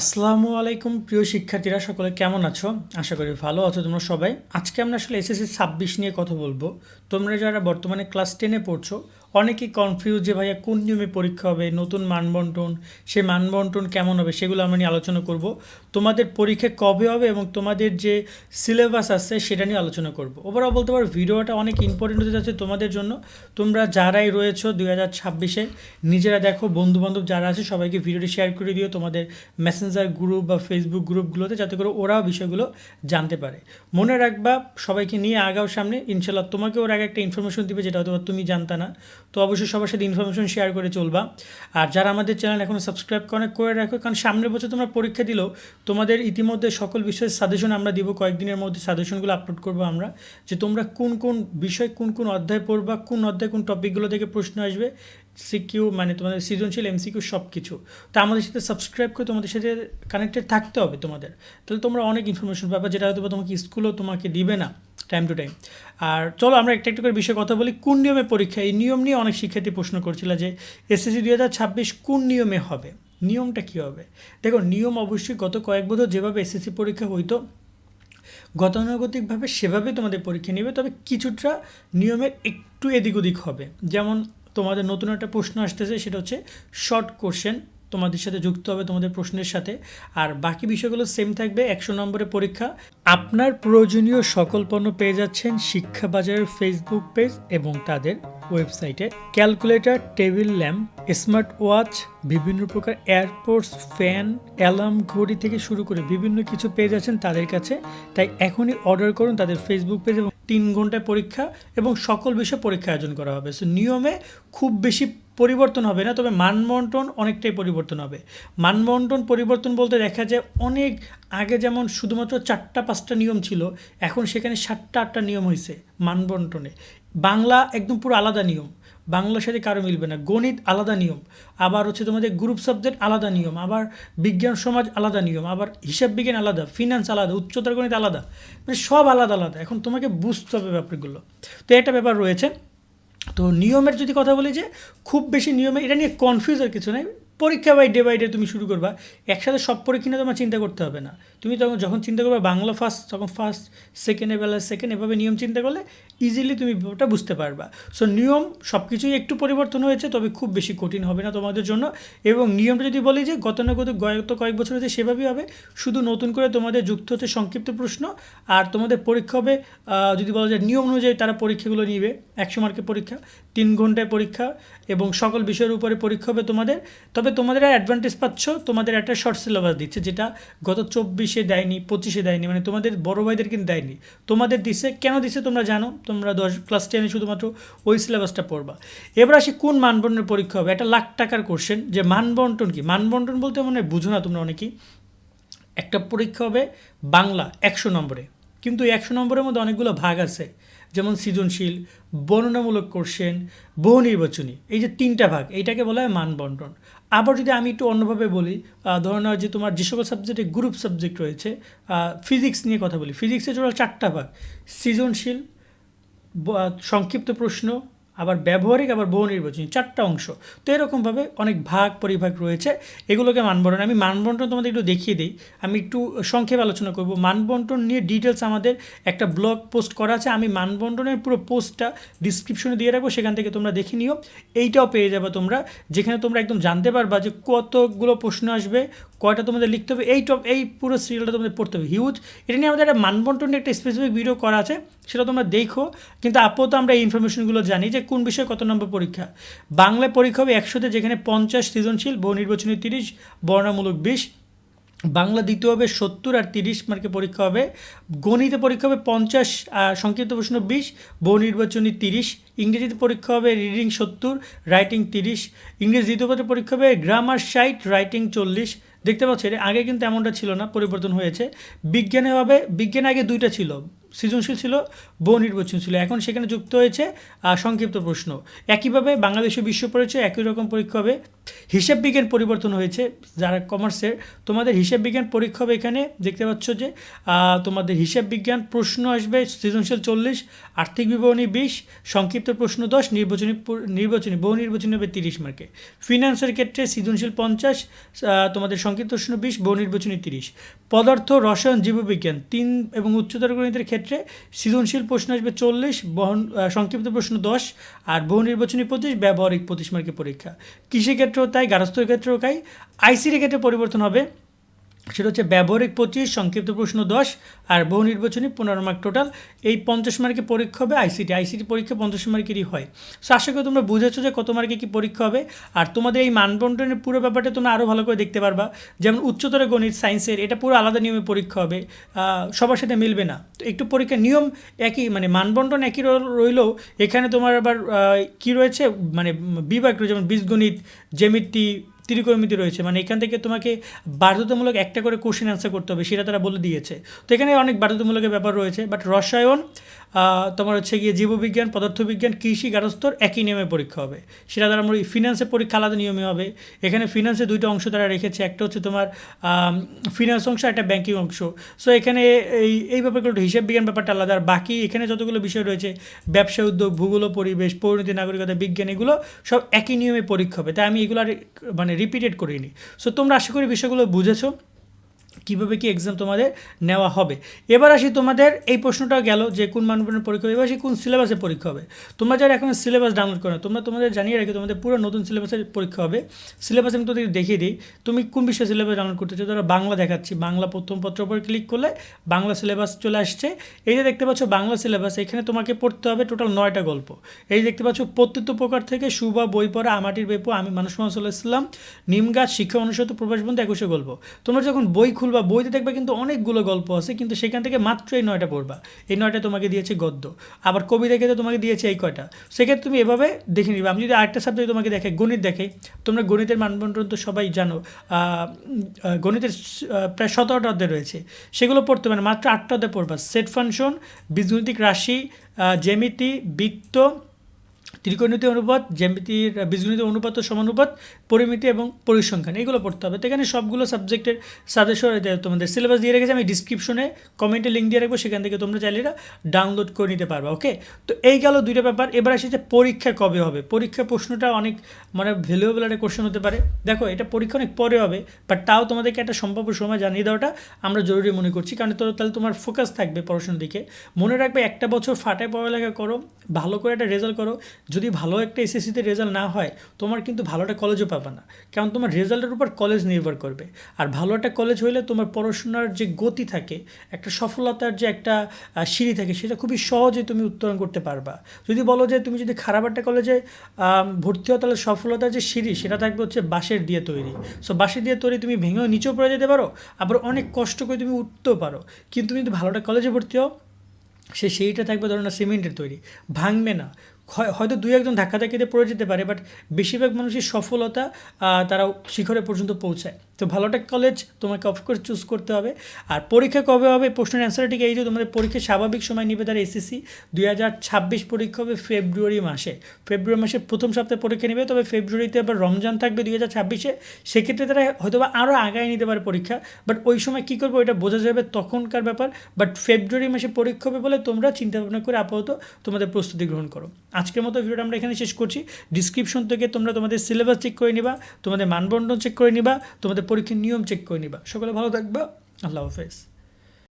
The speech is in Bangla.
আসসালামু আলাইকুম, প্রিয় শিক্ষার্থীরা, সকলে কেমন আছো? আশা করি ভালো আছো তোমরা সবাই। আজকে আমরা আসলে এসএসসি ছাব্বিশ নিয়ে কথা বলব। তোমরা যারা বর্তমানে ক্লাস টেনে পড়ছো অনেকেই কনফিউজ যে, ভাইয়া, কোন নিয়মে পরীক্ষা হবে? নতুন মানবন্টন, সে মানবন্টন কেমন হবে? সেগুলো আমরা নিয়ে আলোচনা করব। তোমাদের পরীক্ষা কবে হবে এবং তোমাদের যে সিলেবাস আছে, সেটা নিয়ে আলোচনা করব। ওভারঅল বলতে পারো, ভিডিওটা অনেক ইম্পর্টেন্ট হতে যাচ্ছে তোমাদের জন্য। তোমরা যারাই রয়েছো দুই হাজার ছাব্বিশে, নিজেরা দেখো, বন্ধুবান্ধব যারা আছে, সবাইকে ভিডিওটি শেয়ার করে দিও তোমাদের মেসেঞ্জার গ্রুপ বা ফেসবুক গ্রুপগুলোতে যাতে করে ওরাও বিষয়গুলো জানতে পারে। মনে রাখবা, সবাইকে নিয়ে আগাও সামনে। ইনশাল্লাহ তোমাকে ওর আগে একটা ইনফরমেশন দিবে, যেটা হয়তো তুমি জানতা না। তো অবশ্যই সবার সাথে ইনফরমেশন শেয়ার করে চলবা। আর যারা আমাদের চ্যানেল এখনও সাবস্ক্রাইব করে করে রাখো, কারণ সামনের বছর তোমরা পরীক্ষা দিলেও তোমাদের ইতিমধ্যে সকল বিষয়ের সাজেশন আমরা দিব, কয়েকদিনের মধ্যে সাজেশনগুলো আপলোড করব আমরা, যে তোমরা কোন কোন বিষয়, কোন কোন অধ্যায় পড়বা, কোন অধ্যায় কোন টপিকগুলো থেকে প্রশ্ন আসবে সিকিউ মানে তোমাদের সৃজনশীল এমসিকিউ সব কিছু তো আমাদের সাথে সাবস্ক্রাইব করে তোমাদের সাথে কানেক্টেড থাকতে হবে তোমাদের। তাহলে তোমরা অনেক ইনফরমেশন পাবে, যেটা হয়তো তোমাকে স্কুলও তোমাকে দিবে না টাইম টু টাইম আর চলো আমরা একটা একটা করে বিষয়ে কথা বলি। কোন নিয়মে পরীক্ষা? এই নিয়ম নিয়ে অনেক শিক্ষার্থী প্রশ্ন করছিল যে এসএসসি দুই হাজার ছাব্বিশ কোন নিয়মে হবে? নিয়মটা কী হবে? দেখো, নিয়ম অবশ্যই গত কয়েক বছর যেভাবে এসএসসি পরীক্ষা হইতো, গতানুগতিকভাবে সেভাবে তোমাদের পরীক্ষা নেবে, তবে কিছুটা নিয়মের একটু এদিক ওদিক হবে। যেমন তোমাদের নতুন একটা প্রশ্ন আসতেছে, সেটা হচ্ছে শর্ট কোশ্চেন তোমাদের সাথে যুক্ত হবে তোমাদের প্রশ্নের সাথে। আর বাকি বিষয়গুলো সেম থাকবে, একশো নম্বরের পরীক্ষা। আপনার প্রয়োজনীয় সকল পণ্য পেয়ে যাচ্ছেন শিক্ষা বাজারের ফেসবুক পেজ এবং তাদের ওয়েবসাইটে calculator table lamp smart watch বিভিন্ন প্রকার এয়ারপোর্টস ফ্যান অ্যালার্ম ঘড়ি থেকে শুরু করে বিভিন্ন কিছু পেয়ে যাচ্ছেন তাদের কাছে। তাই এখনই অর্ডার করুন তাদের ফেসবুক পেজ এবং তিন ঘন্টায় পরীক্ষা এবং সকল বিষয়ে পরীক্ষা আয়োজন করা হবে। সো নিয়মে খুব বেশি পরিবর্তন হবে না, তবে মানবন্টন অনেকটাই পরিবর্তন হবে। মানবন্টন পরিবর্তন বলতে দেখা যায় অনেক আগে যেমন শুধুমাত্র চারটা, পাঁচটা নিয়ম ছিল, এখন সেখানে সাতটা, আটটা নিয়ম হয়েছে মানবন্টনে। বাংলা একদম পুরো আলাদা নিয়ম। বাংলার সাথে কারও মিলবে না। গণিত আলাদা নিয়ম, আবার হচ্ছে তোমাদের গ্রুপ সাবজেক্ট আলাদা নিয়ম, আবার বিজ্ঞান সমাজ আলাদা নিয়ম, আবার হিসাব বিজ্ঞান আলাদা ফিনান্স আলাদা, উচ্চতর গণিত আলাদা মানে সব আলাদা আলাদা। এখন তোমাকে বুঝতে হবে ব্যাপারগুলো। তো একটা ব্যাপার রয়েছে, তো নিয়মের যদি কথা বলি যে, খুব বেশি নিয়মে, এটা নিয়ে কনফিউজের কিছু নেই। পরীক্ষা বাই ডে বাই ডে তুমি শুরু করবা, একসাথে সব পরীক্ষা নিয়ে তোমার চিন্তা করতে হবে না। তুমি তখন যখন চিন্তা করবে বাংলা ফার্স্ট তখন ফার্স্ট সেকেন্ডে বেলা সেকেন্ড এভাবে নিয়ম চিন্তা করলে ইজিলি তুমি ওটা বুঝতে পারবা। সো নিয়ম সব কিছুই একটু পরিবর্তন হয়েছে, তবে খুব বেশি কঠিন হবে না তোমাদের জন্য। এবং নিয়মটা যদি বলি যে গতানুগত গত কয়েক বছর হয়েছে সেভাবেই হবে, শুধু নতুন করে তোমাদের যুক্ত হচ্ছে সংক্ষিপ্ত প্রশ্ন, আর তোমাদের পরীক্ষা হবে যদি বলা যায় নিয়ম অনুযায়ী তারা পরীক্ষাগুলো নিবে, একশো মার্কের পরীক্ষা, তিন ঘন্টায় পরীক্ষা, এবং সকল বিষয়ের উপরে পরীক্ষা হবে তোমাদের। তবে তোমাদের অ্যাডভান্টেজ পাচ্ছ, তোমাদের একটা শর্ট সিলেবাস দিচ্ছে, যেটা গত চব্বিশে দেয়নি, পঁচিশে দেয়নি মানে তোমাদের বড় ভাইদের কিন্তু দেয়নি। তোমাদের দিছে, কেন দিছে তোমরা জানো? তোমরা দশ ক্লাস টেনে শুধুমাত্র ওই সিলেবাসটা পড়বা। এবার আসি কোন মানবন্টনের পরীক্ষা হবে? একটা লাখ টাকার কোশ্চেন যে মানবন্টন কি? মানবন্টন বলতে মানে বুঝো না তোমরা অনেকেই। একটা পরীক্ষা হবে বাংলা একশো নম্বরে। কিন্তু একশো নম্বরের মধ্যে অনেকগুলো ভাগ আছে। যেমন সৃজনশীল, বর্ণনামূলক কোশ্চেন বহু নির্বাচনী। এই যে তিনটা ভাগ, এইটাকে বলা হয় মানবন্টন আবার যদি আমি একটু অন্যভাবে বলি ধরে নেওয়া যে তোমার যে সকল সাবজেক্টে গ্রুপ সাবজেক্ট রয়েছে ফিজিক্স নিয়ে কথা বলি। ফিজিক্সের টোটাল চারটা ভাগ। সৃজনশীল সংক্ষিপ্ত প্রশ্ন আবার ব্যবহারিক, আবার বহু নির্বাচনী, চারটা অংশ। তো এরকমভাবে অনেক ভাগ, পরিভাগ রয়েছে। এগুলোকে মানবন্টন, আমি মানবন্টন তোমাদের একটু দেখিয়ে দিই। আমি একটু সংক্ষেপে আলোচনা করব। মানবন্টন নিয়ে ডিটেলস আমাদের একটা ব্লগ পোস্ট করা আছে। আমি মানবন্টনের পুরো পোস্টটা ডিসক্রিপশনে দিয়ে রাখব। সেখান থেকে তোমরা দেখে নিও। এইটাও পেয়ে যাবে তোমরা। যেখানে তোমরা একদম জানতে পারবা যে কতগুলো প্রশ্ন আসবে কয়টা তোমাদের লিখতে হবে? এই টপ এই পুরো সিরিয়ালটা তোমাদের পড়তে হবে। হিউজ এটা নিয়ে আমাদের একটা মানবন্টন একটা স্পেসিফিক ভিডিও করা আছে, সেটা তোমরা দেখো। কিন্তু আপাতত আমরা এই ইনফরমেশনগুলো জানি যে কোন বিষয়ে কত নম্বর পরীক্ষা। বাংলা পরীক্ষা হবে একশোতে, যেখানে পঞ্চাশ সৃজনশীল, বহু নির্বাচনী তিরিশ বর্ণামূলক বিশ। বাংলা দ্বিতীয় হবে সত্তর আর তিরিশ মার্কে পরীক্ষা হবে। গণিতে পরীক্ষা হবে পঞ্চাশ সংক্ষিপ্ত প্রশ্ন বিশ, বহু নির্বাচনী তিরিশ। ইংরেজিতে পরীক্ষা হবে রিডিং সত্তর রাইটিং তিরিশ। ইংরেজি দ্বিতীয় পরীক্ষা হবে গ্রামার ষাট রাইটিং চল্লিশ। দেখতে পাচ্ছি আগে কিন্তু এমনটা ছিল না, পরিবর্তন হয়েছে। বিজ্ঞানে হবে বিজ্ঞানে আগে দুইটা ছিল। সৃজনশীল ছিল, বহু নির্বাচন ছিল। এখন সেখানে যুক্ত হয়েছে সংক্ষিপ্ত প্রশ্ন। একইভাবে বাংলাদেশ বিশ্ব পরিচয় একই রকম পরীক্ষা হবে। হিসাব বিজ্ঞান পরিবর্তন হয়েছে যারা কমার্সের। তোমাদের হিসাব বিজ্ঞান পরীক্ষা হবে এখানে, দেখতে পাচ্ছ যে তোমাদের হিসাব বিজ্ঞান প্রশ্ন আসবে, সৃজনশীল চল্লিশ, আর্থিক বিবরণী বিশ, সংক্ষিপ্ত প্রশ্ন দশ, নির্বাচনী নির্বাচনী, বহু নির্বাচনী হবে তিরিশ মার্কে। ফিনান্সের ক্ষেত্রে সৃজনশীল পঞ্চাশ তোমাদের সংক্ষিপ্ত প্রশ্ন বিশ, বহু নির্বাচনী তিরিশ। পদার্থ, রসায়ন, জীববিজ্ঞান, তিন এবং উচ্চতর গণিতের ক্ষেত্রে সৃজনশীল প্রশ্ন আসবে চল্লিশ, বহন সংক্ষিপ্ত প্রশ্ন দশ আর বহু নির্বাচনী পঁচিশ ব্যবহারিক পঁচিশ মার্কের পরীক্ষা। কৃষি ক্ষেত্রেও তাই গার্হস্থ্যের ক্ষেত্রেও তাই। আইসির ক্ষেত্রে পরিবর্তন হবে। সেটা হচ্ছে ব্যবহারিক পঁচিশ, সংক্ষিপ্ত প্রশ্ন দশ আর বহু নির্বাচনী পনেরো মার্ক টোটাল এই পঞ্চাশ মার্কের পরীক্ষা হবে আইসিটি আইসিটি পরীক্ষা পঞ্চাশ মার্কেরই হয়। সো আশা করি তোমরা বুঝেছ যে কত মার্কে কী পরীক্ষা হবে। আর তোমাদের এই মানবন্টনের পুরো ব্যাপারটা তোমরা আরও ভালো করে দেখতে পারবা। যেমন উচ্চতর গণিত সায়েন্সের এটা পুরো আলাদা নিয়মে পরীক্ষা হবে। সবার সাথে মিলবে না। তো একটু পরীক্ষার নিয়ম একই মানে মানবন্টন একই রইলেও এখানে তোমার আবার কী রয়েছে? মানে বিভাগ যেমন বীজগণিত, জ্যামিতি ত্রিকোণমিতি রয়েছে। মানে এখান থেকে তোমাকে বাধ্যতামূলক একটা করে কোশ্চেন অ্যান্সার করতে হবে, সেটা তারা বলে দিয়েছে। তো এখানে অনেক বাধ্যতামূলকের ব্যাপার রয়েছে বাট রসায়ন তোমার হচ্ছে গিয়ে জীববিজ্ঞান, পদার্থবিজ্ঞান, কৃষি, গারস্থর একই নিয়মে পরীক্ষা হবে। সেটা তারা আমরা ফিনান্সের পরীক্ষা আলাদা নিয়মে হবে। এখানে ফিনান্সে দুইটা অংশ তারা রেখেছে। একটা হচ্ছে তোমার ফিনান্স অংশ একটা ব্যাংকিং অংশ। সো এখানে এই এই ব্যাপারগুলো হিসাব বিজ্ঞান ব্যাপারটা আলাদা। আর বাকি এখানে যতগুলো বিষয় রয়েছে, ব্যবসা, উদ্যোগ, ভূগোল, পরিবেশ, পরিণতি, নাগরিকতা, বিজ্ঞান, এগুলো সব একই নিয়মে পরীক্ষা হবে। তাই আমি এগুলো আর মানে রিপিটেড করিনি। সো তোমরা আশা করি বিষয়গুলো বুঝেছ। কীভাবে কি এক্সাম তোমাদের নেওয়া হবে। এবার আসি তোমাদের, এই প্রশ্নটাও গেল যে কোন মানবন্টনের পরীক্ষা হবে, এবার আসি কোন সিলেবাসে পরীক্ষা হবে। তোমরা যারা এখন সিলেবাস ডাউনলোড করো তোমরা তোমাদের জানিয়ে রাখি তোমাদের পুরো নতুন সিলেবাসের পরীক্ষা হবে। সিলেবাস আমি তোদের দেখিয়ে দিই, তুমি কোন বিষয়ে সিলেবাস ডাউনলোড করতে চাও, ধরো বাংলা দেখাচ্ছি। বাংলা প্রথম পত্র উপর ক্লিক করলে বাংলা সিলেবাস চলে আসছে। এই যে দেখতে পাচ্ছ বাংলা সিলেবাস এখানে তোমাকে পড়তে হবে টোটাল নয়টা গল্প। এই দেখতে পাচ্ছ প্রত্যুত্ত প্রকার থেকে সুবা বই পড়া, আমাটির বেপো, আমি মানুষ মোহাম্মদ ইসলাম নিম গাছ, শিক্ষা অনুষদ প্রবাস বন্ধু, একুশে গল্প। তোমরা যখন বই খুলবা বইতে দেখবে কিন্তু অনেকগুলো গল্প আছে, কিন্তু সেখান থেকে মাত্র এই নয়টা পড়বা। এই নয়টা তোমাকে দিয়েছে গদ্য। আবার কবিতা ক্ষেত্রে তোমাকে দিয়েছে এই কয়টা। সেক্ষেত্রে তুমি এভাবে দেখে নিবে। আমি যদি আরেকটা সাবজেক্ট তোমাকে দেখে গণিত দেখে তোমরা গণিতের মানবন্টন তো সবাই জানো গণিতের প্রায় সতেরোটা অধ্যায় রয়েছে। সেগুলো পড়তে পারে। মাত্র আটটা অধ্যায় পড়বা। সেট ফাংশন, বীজগণিতিক রাশি জ্যামিতি, বৃত্ত ত্রিকোণমিতি অনুপাত, জ্যামিতির বীজগণিত অনুপাত ও সমানুপাত, পরিমিতি এবং পরিসংখ্যান, এগুলো পড়তে হবে। তো এখানে সবগুলো সাবজেক্টের সাজেশন তোমাদের সিলেবাস দিয়ে রেখেছি, আমি ডিসক্রিপশনে কমেন্টে লিঙ্ক দিয়ে রাখব, সেখান থেকে তোমরা চাইলে ডাউনলোড করে নিতে পারবে ওকে তো এই গেল দুইটা ব্যাপার, এবার আসে যে পরীক্ষা কবে হবে? পরীক্ষা প্রশ্নটা অনেক মানে ভ্যালুয়েবল একটা কোশ্চেন হতে পারে। দেখো, এটা পরীক্ষা অনেক পরে হবে বাট তাও তোমাদেরকে একটা সম্ভাব্য সময় জানিয়ে দেওয়াটা আমরা জরুরি মনে করছি, কারণ তো তাহলে তোমার ফোকাস থাকবে পড়াশোনার দিকে। মনে রাখবে একটা বছর ফাটায় পড়ালেখা করো, ভালো করে একটা রেজাল্ট করো যদি ভালো একটা এসএসসিতে রেজাল্ট না হয়, তোমার কিন্তু ভালো একটা কলেজও পাবে না। কারণ তোমার রেজাল্টের উপর কলেজ নির্ভর করবে। আর ভালো একটা কলেজ হইলে তোমার পড়াশোনার যে গতি থাকে, একটা সফলতার যে একটা সিঁড়ি থাকে, সেটা খুবই সহজে তুমি উত্তরণ করতে পারবা। যদি বলো যে তুমি যদি খারাপ একটা কলেজে ভর্তি হও, তাহলে সফলতার যে সিঁড়ি, সেটা থাকবে হচ্ছে বাঁশের দিয়ে তৈরি। সো বাঁশের দিয়ে তৈরি তুমি ভেঙেও নিচেও পড়ে যেতে পারো, আবার অনেক কষ্ট করে তুমি উঠতেও পারো। কিন্তু তুমি যদি ভালো একটা কলেজে ভর্তি হও, সে সেইটা থাকবে ধরো না সিমেন্টের তৈরি। ভাঙবে না। হয়তো দুই একজন ধাক্কাধাক্কিতে পড়ে যেতে পারে বাট বেশিরভাগ মানুষের সফলতা তারা শিখরে পর্যন্ত পৌঁছায়। তো ভালো একটা কলেজ তোমাকে অফকোর্স চুজ করতে হবে। আর পরীক্ষা কবে হবে? প্রশ্নের অ্যান্সার ঠিক এই যে তোমাদের পরীক্ষা স্বাভাবিক সময় নিবে তারা এসএসসি দুই হাজার ছাব্বিশ পরীক্ষা হবে ফেব্রুয়ারি মাসে। ফেব্রুয়ারি মাসে প্রথম সপ্তাহে পরীক্ষা নেবে, তবে ফেব্রুয়ারিতে আবার রমজান থাকবে দুই হাজার ছাব্বিশে। সেক্ষেত্রে তারা হয়তো বা আরও আগায় নিতে পারে পরীক্ষা। বাট ওই সময় কী করব? ওইটা বোঝা যাবে তখনকার ব্যাপার। বাট ফেব্রুয়ারি মাসে পরীক্ষা হবে বলে তোমরা চিন্তা ভাবনা করে আপাতত তোমাদের প্রস্তুতি গ্রহণ করো। আজকের মতো ভিডিওটা আমরা এখানে শেষ করছি। ডিসক্রিপশন থেকে তোমরা তোমাদের সিলেবাস চেক করে নিবা, তোমাদের মানবন্টন চেক করে নিবা, তোমাদের পরীক্ষার নিয়ম চেক করে নিবা। সকলে ভালো থাকবা। আল্লাহ হাফেজ।